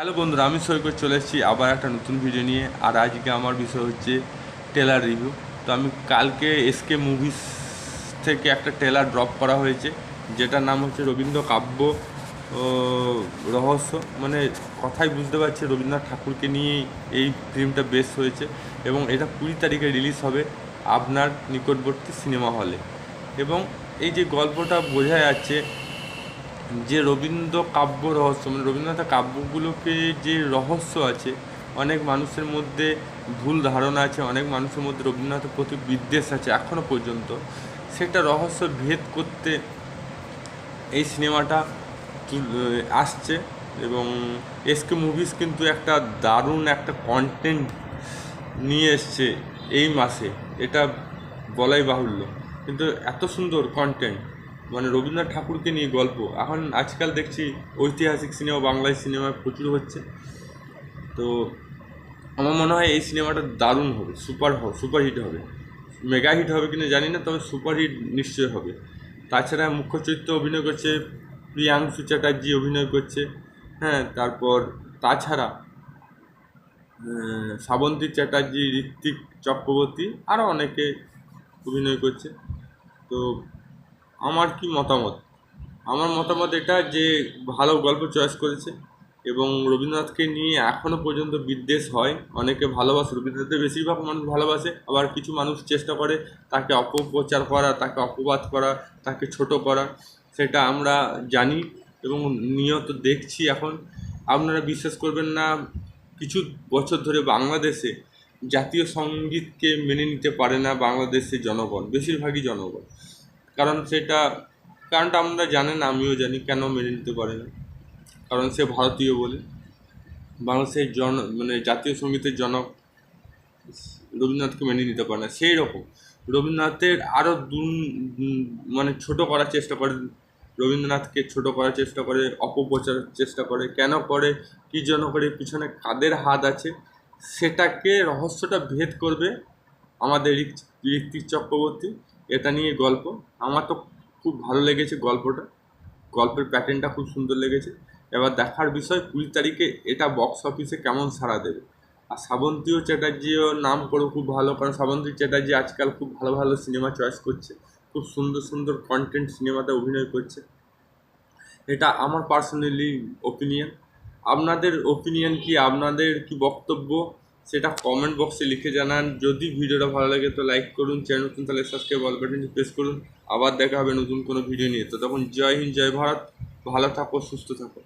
Hello বন্ধুরা, আমি সৈকত চলে এসেছি আবার একটা নতুন ভিডিও নিয়ে। আর আজকে আমার বিষয় হচ্ছে টেলার রিভিউ তো আমি কালকে এসকে মুভিস থেকে একটা টেলার ড্রপ করা হয়েছে, যেটার নাম হচ্ছে রবীন্দ্র কাব্য রহস্য। মানে কথাই বুঝতে পারছি রবীন্দ্রনাথ ঠাকুরকে নিয়েই এই ফিল্মটা বেস হয়েছে এবং এটা কুড়ি তারিখে রিলিজ হবে আপনার নিকটবর্তী সিনেমা হলে এবং এই যে গল্পটা বোঝা যাচ্ছে যে রবীন্দ্র কাব্য রহস্য মানে রবীন্দ্রনাথের কাব্যগুলোকে যে রহস্য আছে, অনেক মানুষের মধ্যে ভুল ধারণা আছে, অনেক মানুষের মধ্যে রবীন্দ্রনাথের প্রতি বিদ্বেষ আছে এখনও পর্যন্ত। সেটা রহস্য ভেদ করতে এই সিনেমাটা আসছে এবং এসকে মুভিস কিন্তু একটা দারুণ একটা কন্টেন্ট নিয়ে এসছে এই মাসে। এটা বলাই বাহুল্য। কিন্তু এত সুন্দর কন্টেন্ট মানে রবীন্দ্রনাথ ঠাকুরকে নিয়ে গল্প। এখন আজকাল দেখছি ঐতিহাসিক সিনেমা, বাংলায় সিনেমা প্রচুর হচ্ছে। তো আমার মনে হয় এই সিনেমাটা দারুণ হবে, সুপার সুপার হিট হবে। মেগা হিট হবে কিনা জানি না, তবে সুপার হিট নিশ্চয়ই হবে। তাছাড়া মুখ্য চরিত্রে অভিনয় করছে প্রিয়াংশু চ্যাটার্জি, অভিনয় করছে হ্যাঁ তারপর তাছাড়া শ্রাবন্তী চ্যাটার্জি, ঋত্বিক চক্রবর্তী আরও অনেকে অভিনয় করছে। তো আমার কি মতামত? আমার মতামত এটা যে ভালো গল্প চয়েস করেছে এবং রবীন্দ্রনাথকে নিয়ে এখনও পর্যন্ত বিদ্বেষ হয়। অনেকে ভালোবাসে, রবীন্দ্রনাথের বেশিরভাগ মানুষ ভালোবাসে, আবার কিছু মানুষ চেষ্টা করে তাকে অপপ্রচার করা, তাকে অপবাদ করা, তাকে ছোট করা, সেটা আমরা জানি এবং নিয়ত দেখছি এখন। আপনারা বিশ্বাস করবেন না, কিছু বছর ধরে বাংলাদেশে জাতীয় সঙ্গীতকে মেনে নিতে পারে না বাংলাদেশের জনগণ, বেশিরভাগই জনগণ। কারণ সেটা, কারণটা আমরা জানেন আমিও জানি কেন মেনে নিতে পারে না। কারণ সে ভারতীয় বলে। বাংলাদেশের জন মানে জাতীয় সঙ্গীতের জনক রবীন্দ্রনাথকে মেনে নিতে পারে না। সেই রকম। রবীন্দ্রনাথের আরও দুন মানে ছোট করার চেষ্টা করে, রবীন্দ্রনাথকে ছোট করার চেষ্টা করে, অপপ্রচার চেষ্টা করে, কেন করে, কী জন্য করে, পিছনে কাদের হাত আছে, সেটাকে রহস্যটা ভেদ করবে আমাদের ঋত্বিক চক্রবর্তী। এটা নিয়ে গল্প। আমার তো খুব ভালো লেগেছে গল্পটা। গল্পের প্যাটার্নটা খুব সুন্দর লেগেছে। এবার দেখার বিষয়, কুড়ি তারিখে এটা বক্স অফিসে কেমন সাড়া দেবে? আর শ্রাবন্তীও চ্যাটার্জিও নাম করে খুব ভালো, কারণ শ্রাবন্তী চ্যাটার্জি আজকাল খুব ভালো ভালো সিনেমা চয়েস করছে। খুব সুন্দর সুন্দর কন্টেন্ট সিনেমাতে অভিনয় করছে। এটা আমার পার্সোনালি ওপিনিয়ন আপনাদের ওপিনিয়ন কি? আপনাদের কি বক্তব্য? সেটা কমেন্ট বক্সে লিখে জানান। যদি ভিডিওটা ভালো লাগে তো লাইক করুন, চ্যানেল নতুন তাহলে সাবস্ক্রাইব অল বাটনটি প্রেস করুন। আবার দেখা হবে নতুন কোনো ভিডিও নিয়ে। তো তখন জয় হিন্দ, জয় ভারত। ভালো থাকো, সুস্থ থাকো।